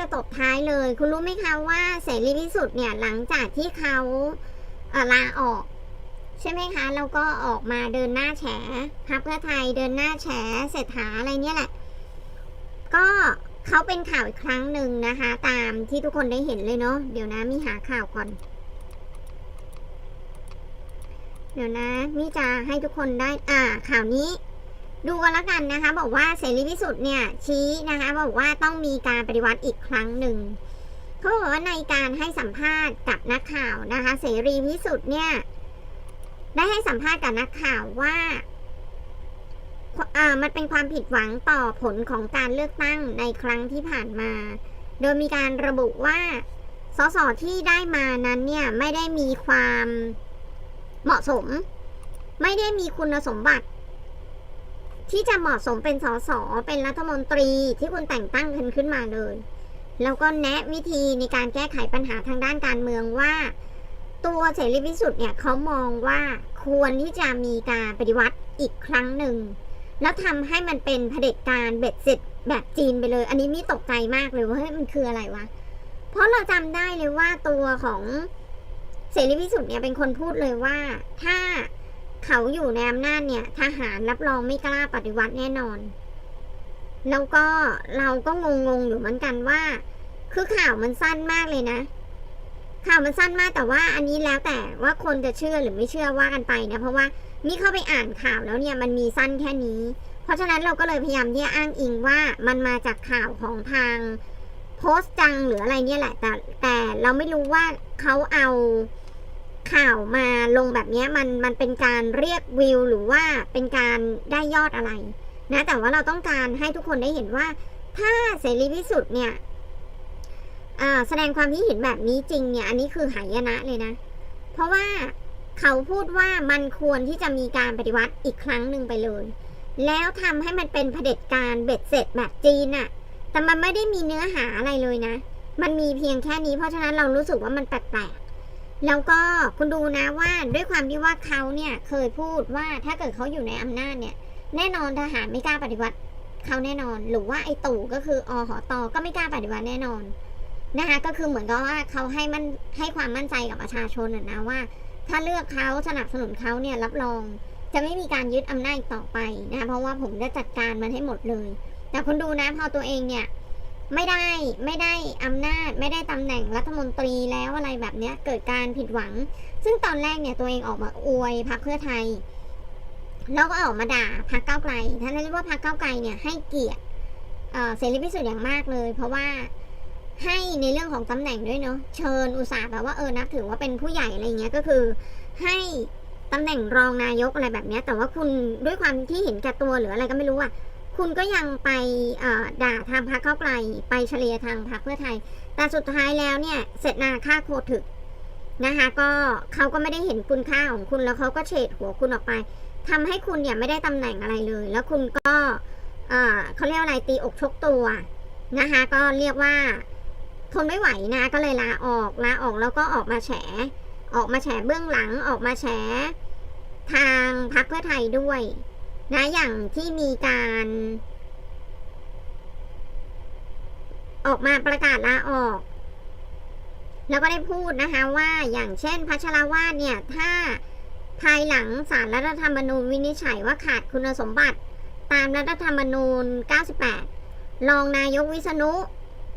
จะตบท้ายเลย คุณรู้ไหมคะว่าเสรีพิสุทธิ์เนี่ยหลังจากที่เขาเลาออก ใช่ไหมคะ แล้วก็ออกมาเดินหน้าแฉพักเพื่อไทยเดินหน้าแฉเศรษฐาอะไรเนี่ยแหละ ก็เขาเป็นข่าวอีกครั้งหนึ่งนะคะ ตามที่ทุกคนได้เห็นเลยเนาะเดี๋ยวนะมีหาข่าวก่อน เดี๋ยวนะนี่จะให้ทุกคนได้อ่าข่าวนี้ ดูกันแล้วกันนะคะ บอกว่าเสรีพิสุทธิ์เนี่ยชี้นะคะ บอกว่าต้องมีการปฏิวัติอีกครั้งหนึ่งเขาบอกว่าในการให้สัมภาษณ์กับนักข่าวนะคะ เสรีพิสุทธิ์เนี่ยได้ให้สัมภาษณ์กับนักข่าวว่าอ่ามันเป็นความผิดหวังต่อผลของการเลือกตั้งในครั้งที่ผ่านมา โดยมีการระบุว่า สสที่ได้มานั้นเนี่ยไม่ได้มีความเหมาะสม ไม่ได้มีคุณสมบัติ ที่จะเหมาะสมเป็นสสเป็นรัฐมนตรีที่คุณแต่งตั้งขึ้นขึ้นมาเลย แล้วก็แนะวิธีในการแก้ไขปัญหาทางด้านการเมืองว่า ตัวเสรีพิสุทธิ์เนี่ยเขามองว่าควรที่จะมีการปฏิวัติอีกครั้งหนึ่ง แล้วทำให้มันเป็นเผด็จการเบ็ดเสร็จแบบจีนไปเลย อันนี้มีตกใจมากเลยว่าเฮ้ยมันคืออะไรวะ เพราะเราจำได้เลยว่าตัวของเสรีพิสุทธิ์เนี่ยเป็นคนพูดเลยว่าถ้า เขาอยู่ในอำนาจเนี่ย ทหารรับรองไม่กล้าปฏิวัติแน่นอน แล้วก็เราก็งงๆอยู่เหมือนกันว่า คือข่าวมันสั้นมากเลยนะ ข่าวมันสั้นมากแต่ว่าอันนี้แล้วแต่ว่าคนจะเชื่อหรือไม่เชื่อว่ากันไปนะเพราะว่านี่เข้าไปอ่านข่าวแล้วเนี่ยมันมีสั้นแค่นี้ เพราะฉะนั้นเราก็เลยพยายามที่จะอ้างอิงว่ามันมาจากข่าวของทางโพสต์จังหรืออะไรเนี่ยแหละ แต่แต่เราไม่รู้ว่าเขาเอา ข่าวมาลงแบบนี้มันมันเป็นการเรียกวิวหรือว่าเป็นการได้ยอดอะไรนะแต่ว่าเราต้องการให้ทุกคนได้เห็นว่า ถ้าเสรีพิสุทธิ์เนี่ยแสดงความคิดเห็นแบบนี้จริงเนี่ยอันนี้คือหายนะเลยนะ เพราะว่าเขาพูดว่ามันควรที่จะมีการปฏิวัติอีกครั้งหนึ่งไปเลย แล้วทำให้มันเป็นเผด็จการเบ็ดเสร็จแบบจีนอะแต่มันไม่ได้มีเนื้อหาอะไรเลยนะ มันมีเพียงแค่นี้เพราะฉะนั้นเรารู้สึกว่ามันแปลกๆ แล้วก็คุณดูนะว่าด้วยความที่ว่าเขาเนี่ยเคยพูดว่าถ้าเกิดเขาอยู่ในอำนาจเนี่ย แน่นอนทหารไม่กล้าปฏิวัติเขาแน่นอน หรือว่าไอ้ตู่ก็คืออหอตอก็ไม่กล้าปฏิวัติแน่นอนนะคะก็คือเหมือนกับว่าเขาให้มันให้ความมั่นใจกับประชาชนนะว่า ถ้าเลือกเขาสนับสนุนเขาเนี่ยรับรองจะไม่มีการยึดอำนาจต่อไปนะเพราะว่าผมจะจัดการมันให้หมดเลย แต่คุณดูนะพอตัวเองเนี่ย ไม่ได้ไม่ได้อำนาจไม่ได้ตำแหน่งรัฐมนตรีแล้วอะไรแบบเนี้ยเกิดการผิดหวัง ซึ่งตอนแรกเนี่ยตัวเองออกมาอวยพรรคเพื่อไทย แล้วก็ออกมาด่าพรรคก้าวไกลท่านเรียกว่าพรรคก้าวไกลเนี่ยให้เกียรติเสรีพิสุทธิ์อย่างมากเลย เพราะว่าให้ในเรื่องของตำแหน่งด้วยเนาะเชิญอุตสาห์แบบว่าเออนับถือว่าเป็นผู้ใหญ่อะไรเงี้ยก็คือ ให้ตำแหน่งรองนายกอะไรแบบเนี้ยแต่ว่าคุณด้วยความที่เห็นแก่ตัวหรืออะไรก็ไม่รู้อะ คุณก็ยังไปด่าทางพรรคเก้าไกลไปเฉลี่ยทางพรรคเพื่อไทย แต่สุดท้ายแล้วเนี่ยเสร็จนาค่าโคถึกนะคะก็เขาก็ไม่ได้เห็นคุณค่าของคุณแล้วเขาก็เฉดหัวคุณออกไปทำให้คุณเนี่ยไม่ได้ตำแหน่งอะไรเลย แล้วคุณก็เอ่อเขาเรียกอะไรตีอกชกตัวนะคะก็เรียกว่าทนไม่ไหวนะก็เลยลาออกลาออกแล้วก็ออกมาแฉ ออกมาแฉเบื้องหลังออกมาแฉทางพรรคเพื่อไทยด้วย นะอย่างที่มีการ ออกมาประกาศลาออก แล้วก็ได้พูดนะคะว่าอย่างเช่นพัชรวาดเนี่ย ถ้าภายหลังสารรัฐธรรมนูญวินิจฉัยว่าขาดคุณสมบัติ ตามรัฐธรรมนูญ 98 รองนายกวิษณุ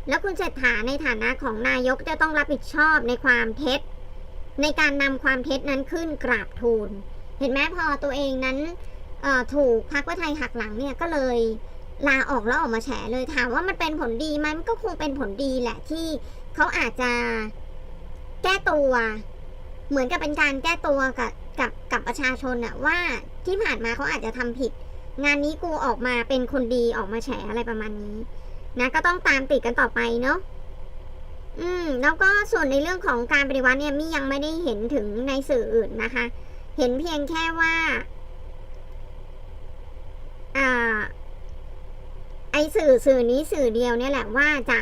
แล้วคุณเศรษฐาในฐานะของนายกจะต้องรับผิดชอบในความเท็จ ในการนำความเท็จนั้นขึ้นกราบทูล เห็นไหมพอตัวเองนั้น ถูกพรรคเพื่อไทยหักหลังเนี่ยก็เลยลาออกแล้วออกมาแฉเลยถามว่ามันเป็นผลดีไหมมันก็คงเป็นผลดีแหละที่เขาอาจจะแก้ตัว เหมือนกับเป็นการแก้ตัวกับกับกับประชาชนอะว่าที่ผ่านมาเขาอาจจะทำผิด งานนี้กูออกมาเป็นคนดีออกมาแฉอะไรประมาณนี้ นะก็ต้องตามติดกันต่อไปเนาะอืม แล้วก็ส่วนในเรื่องของการปฏิวัติเนี่ยมี่ยังไม่ได้เห็นถึงในสื่ออื่นนะคะ เห็นเพียงแค่ว่า อ่า ไอสื่อสื่อนี้สื่อเดียวเนี่ยแหละว่าจะ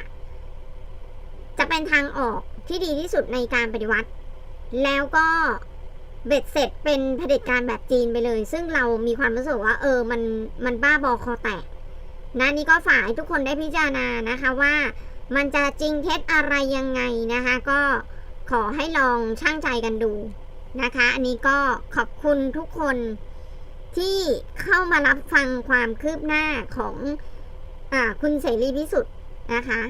จะเป็นทางออกที่ดีที่สุดในการปฏิวัติ แล้วก็เบ็ดเสร็จเป็นเผด็จการแบบจีนไปเลย ซึ่งเรามีความรู้สึกว่า เออ มันมันบ้าบอคอแตกนะนี่ก็ฝากให้ทุกคนได้พิจารณานะคะว่ามันจะจริงเท็จอะไรยังไงนะคะ ก็ขอให้ลองช่างใจกันดูนะคะ อันนี้ก็ขอบคุณทุกคน ที่เข้ามารับฟังความคืบหน้าของอคุณเสรีพิสุทธิ์นะคะ